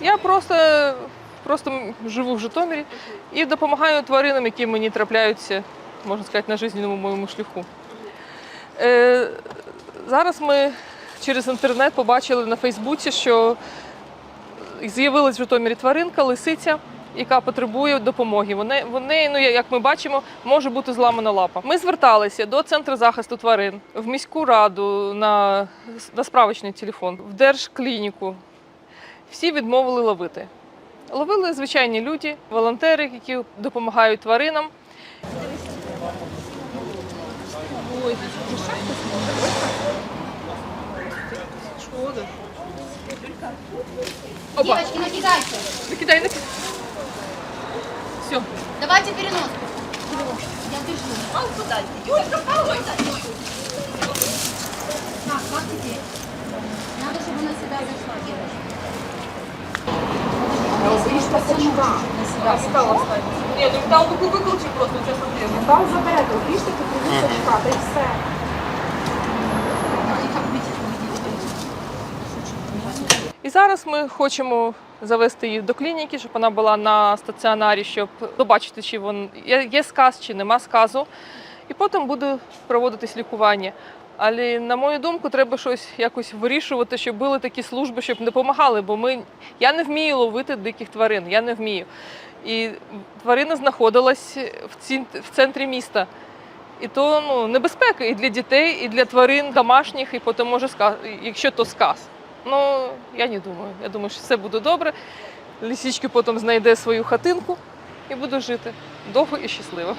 Я просто, просто живу в Житомирі і допомагаю тваринам, які мені трапляються, можна сказати, на жизненному моєму шляху. Е, зараз ми через інтернет побачили на Фейсбуці, що з'явилась в Житомирі тваринка, лисиця, яка потребує допомоги. Вони, вони, ну як ми бачимо, може бути зламана лапа. Ми зверталися до центру захисту тварин, в міську раду на, на справочний телефон, в держклініку. Всі відмовили ловити. Ловили звичайні люди, волонтери, які допомагають тваринам. Опа, Девочки, накидайте. накидай, накидай. Все. Давайте перенос. Я держу. Так, как теперь? Надо, чтобы она сюда зашла, девочка. Скала оставить. Ні, ну метал таку викручу просто, чесно треба. Там заберете, обріжте тут сачка, та й все. І зараз ми хочемо завести її до клініки, щоб вона була на стаціонарі, щоб побачити, чи вон є сказ, чи нема сказу. І потім буде проводитись лікування. Але на мою думку, треба щось якось вирішувати, щоб були такі служби, щоб допомагали. Бо ми я не вмію ловити диких тварин, я не вмію. І тварина знаходилась в, ці, в центрі міста. І то ну, небезпека і для дітей, і для тварин домашніх, і потім може сказ, якщо то сказ. Ну, я не думаю. Я думаю, що все буде добре. Лисички потім знайде свою хатинку і буде жити довго і щасливо.